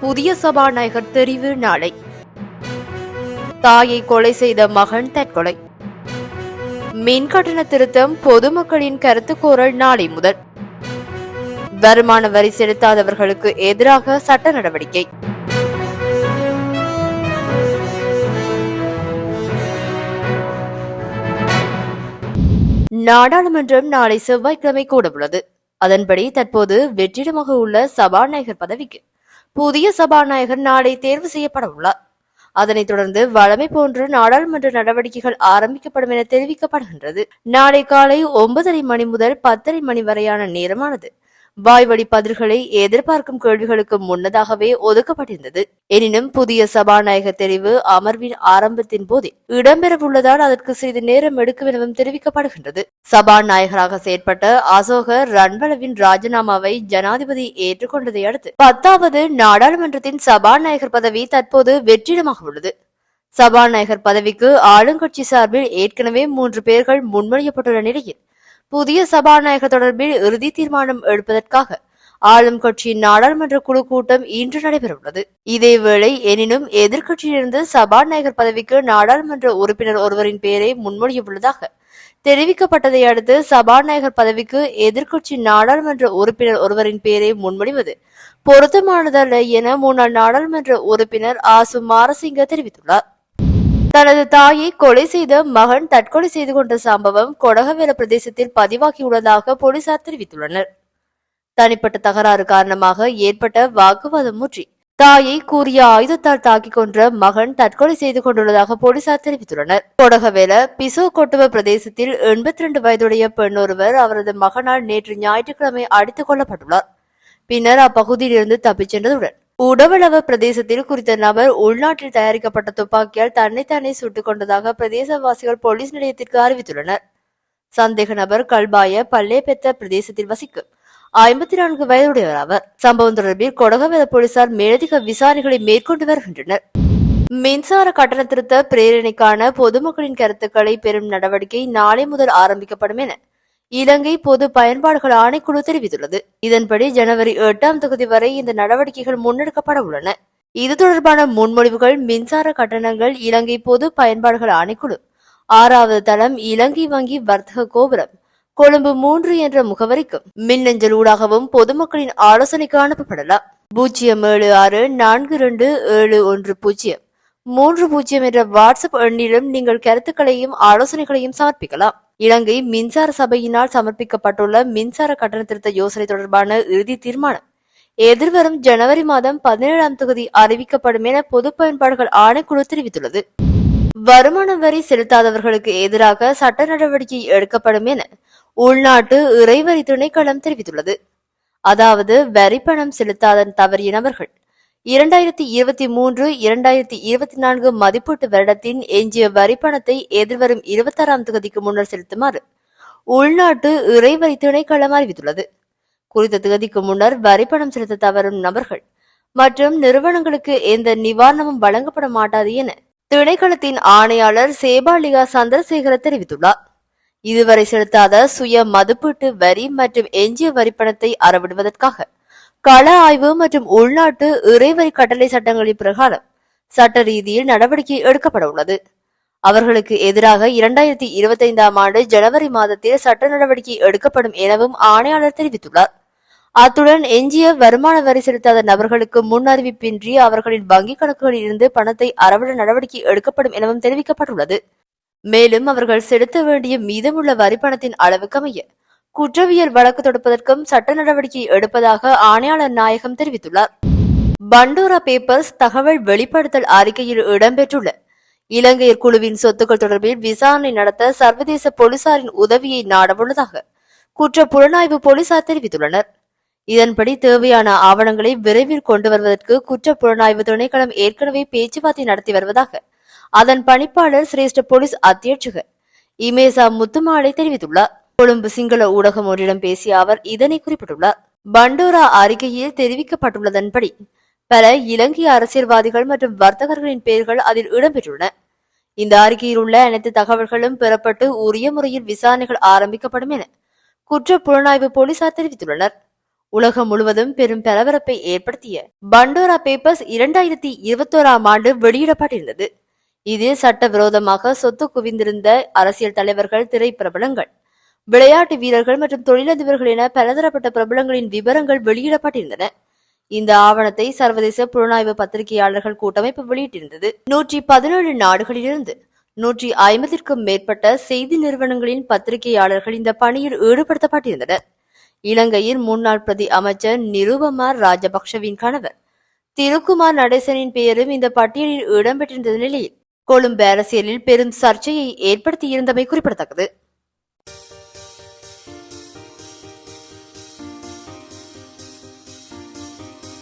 புதிய சபாநாயகர் தெரிவு நாளை. தாயை கொலை செய்த மகன் தற்கொலை. மின் கட்டண திருத்தம் பொதுமக்களின் கருத்து கோரல் நாளை முதல். வருமான வரி செலுத்தாதவர்களுக்கு எதிராக சட்ட நடவடிக்கை. நாடாளுமன்றம் நாளை செவ்வாய்க்கிழமை கூடவுள்ளது. அதன்படி தற்போது வெற்றிடமாக உள்ள சபாநாயகர் பதவிக்கு புதிய சபாநாயகர் நாளை தேர்வு செய்யப்பட உள்ளார் அதனைத் தொடர்ந்து வழமை போன்று நாடாளுமன்ற நடவடிக்கைகள் ஆரம்பிக்கப்படும் என தெரிவிக்கப்படுகின்றது. நாளை காலை ஒன்பதரை மணி முதல் பத்தரை மணி வரையான நேரமானது. வாய்வழி பதில்களை எதிர்பார்க்கும் கேள்விகளுக்கு முன்னதாகவே ஒதுக்கப்பட்டிருந்தது. எனினும் புதிய சபாநாயகர் தெரிவு அமர்வின் ஆரம்பத்தின் போதே இடம்பெறவுள்ளதால் அதற்கு சிறிது நேரம் எடுக்கும் எனவும் தெரிவிக்கப்படுகின்றது. சபாநாயகராக செயற்பட்ட அசோக ரன்வளவின் ராஜினாமாவை ஜனாதிபதி ஏற்றுக்கொண்டதை அடுத்து பத்தாவது நாடாளுமன்றத்தின் சபாநாயகர் பதவி தற்போது வெற்றிடமாக உள்ளது. சபாநாயகர் பதவிக்கு ஆளுங்கட்சி சார்பில் ஏற்கனவே மூன்று பேர்கள் முன்மொழியப்பட்டுள்ள நிலையில் புதிய சபாநாயகர் தொடர்பில் இறுதி தீர்மானம் எடுப்பதற்காக ஆளும் கட்சியின் நாடாளுமன்ற குழு கூட்டம் இன்று நடைபெறவுள்ளது. இதேவேளை எனினும் எதிர்க்கட்சியிலிருந்து சபாநாயகர் பதவிக்கு நாடாளுமன்ற உறுப்பினர் ஒருவரின் பெயரை முன்மொழியவுள்ளதாக தெரிவிக்கப்பட்டதை அடுத்து சபாநாயகர் பதவிக்கு எதிர்க்கட்சி நாடாளுமன்ற உறுப்பினர் ஒருவரின் பெயரை முன்மொழிவது பொருத்தமானதல்ல என முன்னாள் நாடாளுமன்ற உறுப்பினர் ஆசு மாரசிங்க தெரிவித்துள்ளார். தனது தாயை கொலை செய்த மகன் தற்கொலை செய்து கொண்ட சம்பவம் கொடகவேல பிரதேசத்தில் பதிவாகியுள்ளதாக போலீசார் தெரிவித்துள்ளனர். தனிப்பட்ட தகராறு காரணமாக ஏற்பட்ட வாக்குவாதம் முற்றி. தாயை கூறிய ஆயுதத்தால் தாக்கிக் கொன்ற மகன் தற்கொலை செய்து கொண்டுள்ளதாக போலீசார் தெரிவித்துள்ளனர். கொடகவேல பிசோ கொட்டுவ பிரதேசத்தில் எண்பத்தி ரெண்டு வயதுடைய பெண் ஒருவர் அவரது மகனால் நேற்று ஞாயிற்றுக்கிழமை அடித்துக் கொல்லப்பட்டுள்ளார். பின்னர் அப்பகுதியில் இருந்து தப்பிச் சென்றதுடன் உடவளவ பிரதேசத்தில் குறித்த நபர் உள்நாட்டில் தயாரிக்கப்பட்ட துப்பாக்கியால் தன்னைத்தானே சுட்டுக் கொண்டதாக பிரதேசவாசிகள் போலீஸ் நிலையத்திற்கு அறிவித்துள்ளனர். சந்தேக நபர் கல்பாய பல்லேபெத்த பிரதேசத்தில் வசிக்கும் ஐம்பத்தி நான்கு வயதுடையவர் அவர் சம்பவம் தொடர்பில் கொடகவத போலீசார் மேலதிக விசாரணைகளை மேற்கொண்டு வருகின்றனர். மின்சார கட்டண திருத்த பிரேரணைக்கான பொதுமக்களின் கருத்துக்களை பெறும் நடவடிக்கை நாளை முதல் ஆரம்பிக்கப்படும் என இலங்கை பொது பயன்பாடுகள் ஆணைக்குழு தெரிவித்துள்ளது. இதன்படி ஜனவரி எட்டாம் தொகுதி வரை இந்த நடவடிக்கைகள் முன்னெடுக்கப்பட உள்ளன. இது தொடர்பான முன்மொழிவுகள் மின்சார கட்டணங்கள் இலங்கை பொது பயன்பாடுகள் ஆணைக்குழு ஆறாவது தளம் இலங்கை வங்கி வர்த்தக கோபுரம் கொழும்பு மூன்று என்ற முகவரிக்கும் மின்னஞ்சல் ஊடாகவும் பொதுமக்களின் ஆலோசனைக்கு அனுப்பப்படலாம். பூஜ்ஜியம் ஏழு ஆறு நான்கு இரண்டு ஏழு ஒன்று பூஜ்ஜியம். மூன்று பூஜ்ஜியம் என்ற வாட்ஸ்அப் எண்ணிலும் நீங்கள் கருத்துக்களையும் ஆலோசனைகளையும் சமர்ப்பிக்கலாம். இலங்கை மின்சார சபையினால் சமர்ப்பிக்கப்பட்டுள்ள மின்சார கட்டண திருத்த யோசனை தொடர்பான இறுதி தீர்மானம். எதிர்வரும் ஜனவரி மாதம் பதினேழாம் தொகுதி அறிவிக்கப்படும் என பொது பயன்பாடுகள் ஆணைக்குழு தெரிவித்துள்ளது. வருமான வரி செலுத்தாதவர்களுக்கு எதிராக சட்ட நடவடிக்கை எடுக்கப்படும் என உள்நாட்டு இறைவரி திணைக்களம் தெரிவித்துள்ளது. அதாவது வரி பணம் செலுத்தாத தவறிய நபர்கள் இரண்டாயிரத்தி இருபத்தி மூன்று இரண்டாயிரத்தி இருபத்தி நான்கு மதிப்பீட்டு வருடத்தின் எஞ்சிய வரி பணத்தை எதிர்வரும் இருபத்தாறாம் தேதிக்கு முன்னர் செலுத்துமாறு உள்நாட்டு இறைவரி திணைக்களம் அறிவித்துள்ளது. குறித்த தேதிக்கு முன்னர் வரி பணம் செலுத்த தவறும் நபர்கள் மற்றும் நிறுவனங்களுக்கு எந்த நிவாரணமும் வழங்கப்பட மாட்டாது என திணைக்களத்தின் ஆணையாளர் சேபாலிகா சந்திரசேகர தெரிவித்துள்ளார். இதுவரை செலுத்தாத சுய மதிப்பீட்டு வரி மற்றும் எஞ்சிய வரி பணத்தை அறவிடுவதற்காக கள ஆய்வு மற்றும் உள்நாட்டு இறைவரி கட்டளை சட்டங்களின் பிரகாரம் சட்ட ரீதியில் நடவடிக்கை எடுக்கப்பட உள்ளது. அவர்களுக்கு எதிராக இரண்டாயிரத்தி இருபத்தி ஐந்தாம் ஆண்டு ஜனவரி மாதத்தில் சட்ட நடவடிக்கை எடுக்கப்படும் எனவும் ஆணையாளர் தெரிவித்துள்ளார். அத்துடன் எஞ்சிய வருமான வரி செலுத்தாத நபர்களுக்கு முன் அறிவிப்பின்றி அவர்களின் வங்கிக் கணக்குகளில் இருந்து பணத்தை அறவிட நடவடிக்கை எடுக்கப்படும் எனவும் தெரிவிக்கப்பட்டுள்ளது. மேலும் அவர்கள் செலுத்த வேண்டிய மீதமுள்ள வரி பணத்தின் அளவுக்கமைய குற்றவியல் வழக்கு தொடுப்பதற்கும் சட்ட நடவடிக்கை எடுப்பதாக ஆணையாளர் நாயகம் தெரிவித்துள்ளார். பண்டோரா பேப்பர்ஸ் தகவல் வெளிப்படுத்தல் அறிக்கையில் இடம்பெற்றுள்ள இலங்கையர் குழுவின் சொத்துக்கள் தொடர்பில் விசாரணை நடத்த சர்வதேச போலீசாரின் உதவியை நாடவுள்ளதாக குற்ற புலனாய்வு போலீசார் தெரிவித்துள்ளனர். இதன்படி தேவையான ஆவணங்களை விரைவில் கொண்டு வருவதற்கு குற்ற புலனாய்வு திணைக்களம் ஏற்கனவே பேச்சுவார்த்தை நடத்தி வருவதாக அதன் பணிப்பாளர் சிரேஷ்ட போலீஸ் அத்தியட்சகர் இமேசா முத்துமாலை தெரிவித்துள்ளார். கொழும்பு சிங்கள ஊடகம் ஒன்றிடம் பேசிய அவர் இதனை குறிப்பிட்டுள்ளார். பண்டோரா அறிக்கையில் தெரிவிக்கப்பட்டுள்ளதன்படி பல இலங்கை அரசியல்வாதிகள் மற்றும் வர்த்தகர்களின் பெயர்கள் அதில் இடம்பெற்றுள்ளன. இந்த அறிக்கையில் உள்ள அனைத்து தகவல்களும் பெறப்பட்டு உரிய முறையில் விசாரணைகள் ஆரம்பிக்கப்படும் என குற்ற புலனாய்வு போலீசார் தெரிவித்துள்ளனர். உலகம் முழுவதும் பெரும் பரபரப்பை ஏற்படுத்திய பண்டோரா பேப்பர்ஸ் இரண்டாயிரத்தி இருபத்தோராம் ஆண்டு வெளியிடப்பட்டிருந்தது. இதில் சட்டவிரோதமாக சொத்து குவிந்திருந்த அரசியல் தலைவர்கள் திரைப்பிரபலங்கள் விளையாட்டு வீரர்கள் மற்றும் தொழிலதிபர்கள் என பலதரப்பட்ட பிரபலங்களின் விவரங்கள் வெளியிடப்பட்டிருந்தன. இந்த ஆவணத்தை சர்வதேச புலனாய்வு பத்திரிகையாளர்கள் கூட்டமைப்பு வெளியிட்டிருந்தது. நூற்றி பதினேழு நாடுகளிலிருந்து நூற்றி ஐம்பதிற்கும் மேற்பட்ட செய்தி நிறுவனங்களின் பத்திரிகையாளர்கள் இந்த பணியில் ஈடுபடுத்தப்பட்டிருந்தனர். இலங்கையின் முன்னாள் பிரதி அமைச்சர் நிருபமார் ராஜபக்ஷவின் கணவர் திருக்குமார் நடேசனின் பெயரும் இந்த பட்டியலில் இடம்பெற்றிருந்த நிலையில் கொழும்பு அரசியலில் பெரும் சர்ச்சையை ஏற்படுத்தியிருந்தமை குறிப்பிடத்தக்கது.